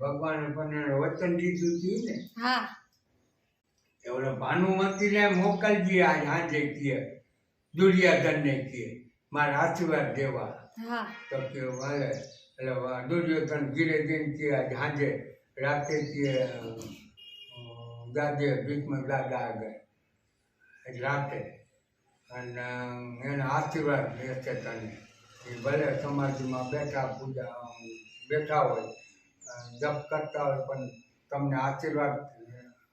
ભગવાને પણ વચન દીધું હતું ને? હા. એવડે ભાનુમતીને મોકલજી આજ સાંજે કીએ દુર્યોધનને કીએ મારા આશીર્વાદ દેવા. હા. તો કે વાલે એટલે દુર્યોધન ધીરે ધીરે કીએ આજ સાંજે રાતે કીએ દાદે ભીખમાં દાદા આગળ. રાતે. અને એના આશીર્વાદ રહેશે તને. એ ભલે સમાધિમાં બેઠા પૂજા બેઠા હોય જપ કરતા હોય પણ તમને આશીર્વાદ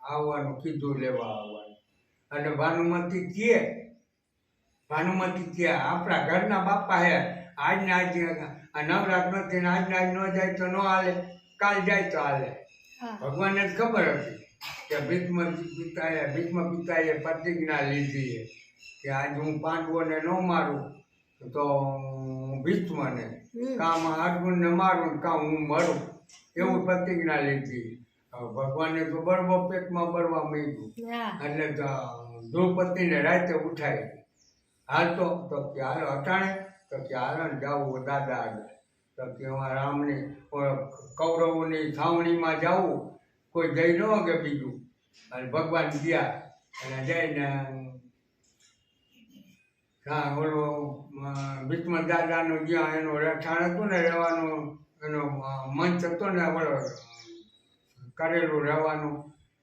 આવવાનું કીધું લેવા આવવાનું. અને ભાનુમતી કહે ભાનુમતી કહે આપણા ઘરના બાપા હે આજને આજ આ નવરાત નથી ને આજ ન જાય તો ન હાલે કાલ જાય તો હાલે. ભગવાનને જ ખબર હતી કે ભીષ્મ પિતાએ ભીષ્મ પિતાએ પ્રતિજ્ઞા લીધી છે કે આજ હું પાંડવોને ન મારું તો ભીષ્મને. કામ અર્જુનને મારું કામ હું મરું. એવું પ્રતિજ્ઞા લીધી. ભગવાને તો બરવા પેટમાં બરવા માંડ્યું. હા. એટલે દ્રૌપદીને રાતે ઉઠાવી હાલતો તો કે હાલ અટાણે તો કે હાલો ને જાવું દાદા આગળ. તો કે એમાં રામની કૌરવોની છાવણીમાં જવું. કોઈ જઈ ન કે બીજું. અને ભગવાન ગયા. અને જઈને હા ઓલો ભીષ્મ દાદાનું જ્યાં એનું રહેઠાણ હતું ને રહેવાનું એનો મંચ હતો ને ઓલો કરેલું રહેવાનું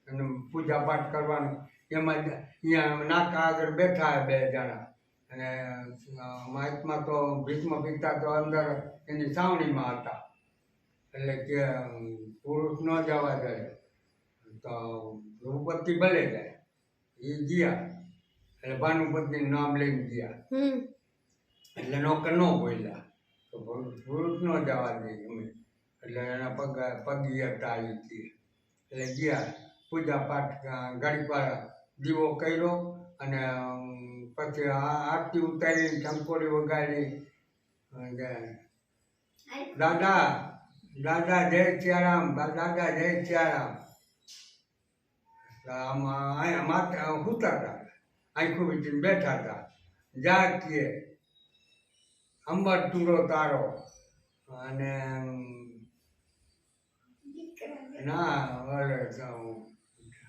અને પૂજા પાઠ કરવાનું. એમાં અહીંયા નાકા આગળ બેઠા બે જણા. અને મહાત્મા તો ભીષ્મ પિતા તો અંદર એની છાવણીમાં હતા. એટલે કે પુરુષ ન જવા જાય તો ભૂપતિ ભલે જાય. એ ગયા. એટલે ભાનુપતિનું નામ લઈને ગયા. એટલે નોકર ન બોલ્યા. તો પુરુષ ન જવા દે અમે એટલે એના પગ પગી હતા. એ એટલે ગયા, પૂજા પાઠ ગાડી ઘડીક દીવો કર્યો અને પછી આરતી ઉતારી ચંકોરી વગાડી. દાદા દાદા જય સિયારામ દાદા જય સિયારામ. આમાં, અહીંયા માથે સૂતા હતા આંખું વીટીને બેઠા હતા. જા કીએ. અંબર તુરો. તારો અને ના તો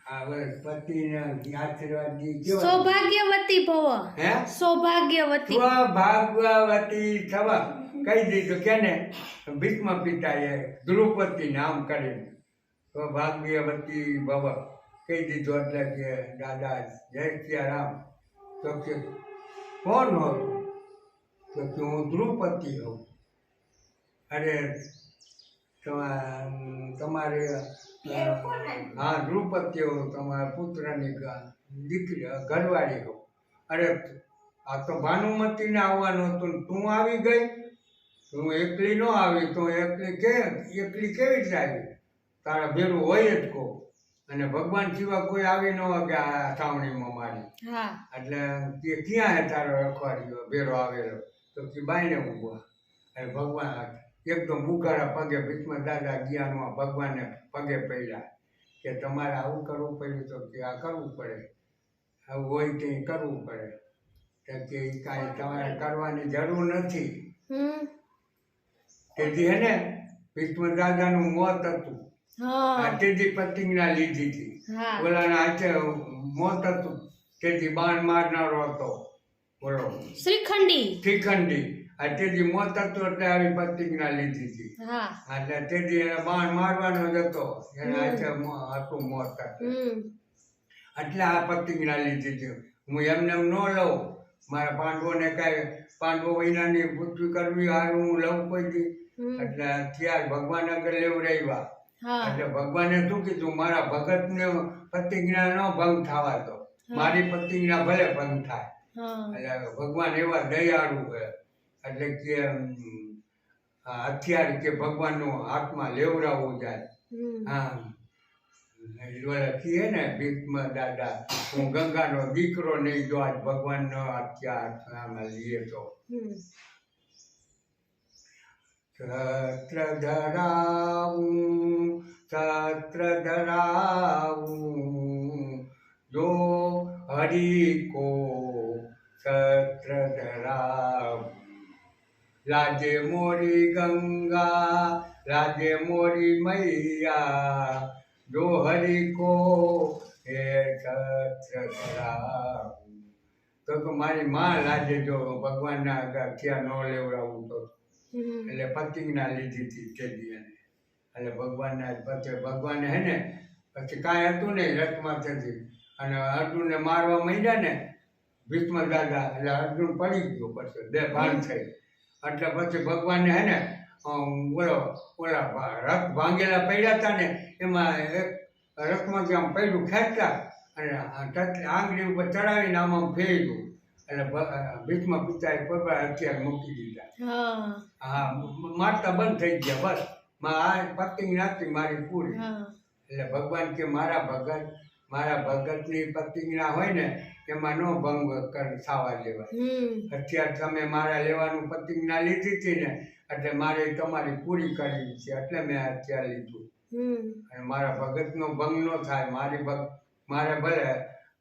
આ પતિને આશીર્વાદ દી સૌભાગ્યવતી ભવ. હે? સૌભાગ્યવતી. સ્વભાગવતી થવા. કહી દીધું કેને? ભીષ્મ પિતાએ દ્રૌપદી નામ કરીને સ્વભાગ્યવતી ભવ. કહી દીધું એટલે કે દાદા જય સિયારામ. તો કે કોણ હતું? તો કે હું દ્રૌપદી હોઉં. અરે તમા- તમારે હા દ્રૌપદી હોઉં તમારા પુત્રની દીકરી ઘરવાળી હોઉં. અરે આ તો ભાનુમતીને આવવાનું હતું તું આવી ગઈ? હું એકલી ન આવી તો એકલી કે એકલી કેવી રીતે આવી? તારા ભેરું હોય જ કહો અને ભગવાન સિવાય કોઈ આવી ન હોય કે આ છાવણીમાં મારી. એટલે તે ક્યાં હે તારો રખવાડ્યો ભેરો આવેલો? તો કે બાઈને ઊભા ભગવાન એકદમ બુકારા પગે ભીષ્મ દાદા જ્ઞાનમાં ભગવાનને પગે પડ્યા કે તમારે આવું કરવું પડ્યું તો કે આ કરવું પડે. આવું હોય તે કરવું પડે. કે કાંઈ તમારે કરવાની જરૂર નથી. તેથી હે ને ભીષ્મ દાદાનું મોત હતું. તેથી પ્રતિજ્ઞા લીધી હતી. ઓલાના હાથે મોત હતું. તેથી બાણ મારનારો હતો. બોલો શ્રીખંડી. શ્રીખંડી. અત્યારથી મોત હતું એટલે આવી પ્રતિજ્ઞા લીધી હતી. હા. એટલે તેથી એને બાણ મારવાનો જ હતો. એને હતું મોત એટલે આ પ્રતિજ્ઞા લીધી હતી. હું એમને એમ ન લઉં. મારા પાંડવોને કાંઈ પાંડવો વિનાની પૃથ્વી કરવી હારું હું લઉં કોઈ એટલે ત્યાં ભગવાન આગળ લેવડાવ્યા. એટલે ભગવાને શું કીધું? મારા ભગતને પ્રતિજ્ઞા ન ભંગ થવા દો. મારી પ્રતિજ્ઞા ભલે ભંગ થાય. ભગવાન એવા દયાળુ છે. એટલે કે હથિયાર કે ભગવાનનો હાથમાં લેવડાવવું જાય. હા. ઓલા કહે ને ભીખમાં દાદા હું ગંગાનો દીકરો નહીં જો આજ ભગવાનનો હથિયાર હાથમાં લઈએ તો. છત્ર ધરાવું તત્ર ધરાવું જો હરી કો છત્ર ધરાવું લાજે મોરી ગંગા રાજે મોરી મૈયા જો હરિ કો હે છત્ર તો કે મારી માં લાજે જો ભગવાનના થયા ન લેવડાવું તો. એટલે પ્રતિજ્ઞા લીધી હતી તે દી એને એટલે ભગવાનના પછી ભગવાને હે ને પછી કાંઈ હતું નહીં રથમાંથી અને અર્જુનને મારવા માંડ્યા ને ભીષ્મ દાદા એટલે અર્જુન પડી ગયો પછી બે ભાન થઈ. એટલે પછી ભગવાનને હે ને બોલો ઓલા રથ ભાંગેલા પડ્યા હતા ને એમાં એક રથમાં આમ પૈડું ખેંચતા અને આંગળી ઉપર ચડાવીને આમ આમ ફેર્યું. એટલે ભીષ્મ પિતાએ પગમાં હથિયાર મૂકી દીધા. હા. મારતા બંધ થઈ ગયા બસ. માં આ પત્ની નાતી મારી પૂરી. એટલે ભગવાન કે મારા ભગત મારા ભગતની પ્રતિજ્ઞા હોય ને એમાં નો ભંગ થવા દેવાય અત્યારે તમે મારા લેવાનું પ્રતિજ્ઞા લીધી હતી ને એટલે મારે તમારી પૂરી કરવી છે એટલે મેં અત્યારે લીધું. અને મારા ભગતનો ભંગ ન થાય મારી ભગ મારે ભલે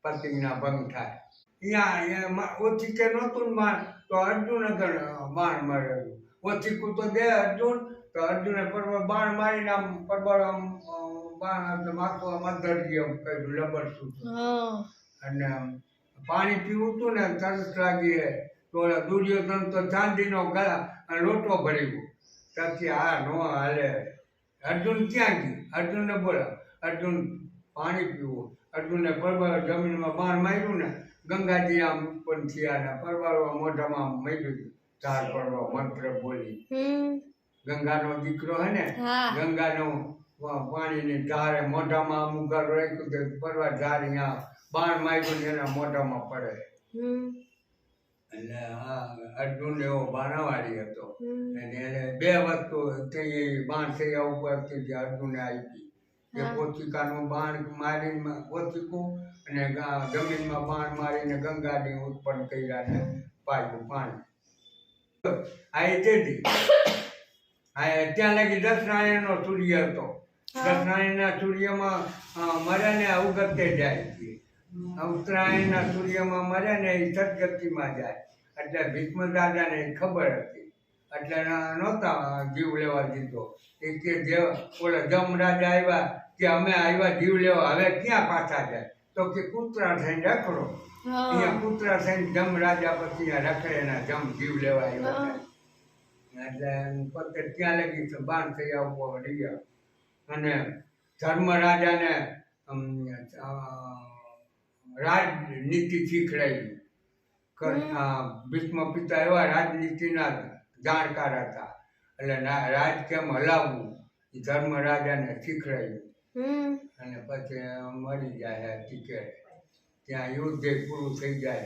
પ્રતિજ્ઞા ભંગ થાય. અહીંયા ઓછી કે નહોતું માન તો અર્જુન આગળ બાણ મારેલું. ઓછી તો દે અર્જુન તો અર્જુને પરબળ બાણ મારીને આમ પરબળ આમ કર્યું અને પાણી પીવું હતું ને તરસ લાગી હે. તો ઓલા દુર્યોધન તો ચાંદીનો ગળા અને લોટો ભરી ગયો ત્યાંથી આ નો હાલે. અર્જુન ક્યાં ગયું? અર્જુનને બોલા અર્જુન પાણી પીવું. અર્જુનને પરબાર જમીનમાં બાણ માર્યું ને ગંગાજી આમ પણ થયા ને પરબળો મોઢામાં માર્યું. ચાર પડવો મંત્ર બોલી. ગંગાનો દીકરો હે ને હા. ગંગાનો પાણીની ધારે મોઢામાં અમુક રાખ્યું કે પરવા ધાર અહીંયા બાણ માર્યું ને એના મોઢામાં પડે. એટલે આ અર્જુન એવો બાણાવાળી હતો. અને એને બે વસ્તુ તે બાણ થયા ઉપરથી જે અર્જુને આપી. કે હા. પોતિકાનું બાણ મારીને પોતિકું અને જમીનમાં બાણ મારીને ગંગાની ઉત્પન્ન કર્યા ને પાયું પાણી. આ એ તેથી ત્યાં લગી દસનારાયણનો સૂર્ય હતો. હા. દસનારાયણના સૂર્યમાં અ, મર્યા ને અવગતે જાય છે. ઉત્તરાયણના સૂર્યમાં મર્યા ને એ સદગતિમાં જાય. એટલે ભીષ્મ દાદાને ખબર હતી. એટલે નહોતા જીવ લેવા દીધો. એ કે જે ઓલા જમ રાજા આવ્યા કે અમે આવ્યા જીવ લેવા હવે ક્યાં પાછા જાય? તો કે કૂતરા થઈને રખડો. અહીંયા કૂતરા થઈને જમ રાજા પછી રખડે ના જમ જીવ લેવા આવ્યા એટલે પોતે ત્યાં લગી બાર બાણ થઈ આવવો રહ્યા અને ધર્મરાજાને રાજાને રાજનીતિ શીખડાવી. ભીષ્મ પિતા એવા રાજનીતિના જાણકાર હતા. એટલે રાજ કેમ હલાવવું? એ ધર્મરાજાને શીખડાવ્યું હમ. અને પછી મરી જાય ટિકિટ ત્યાં યુદ્ધ પૂરું થઈ જાય.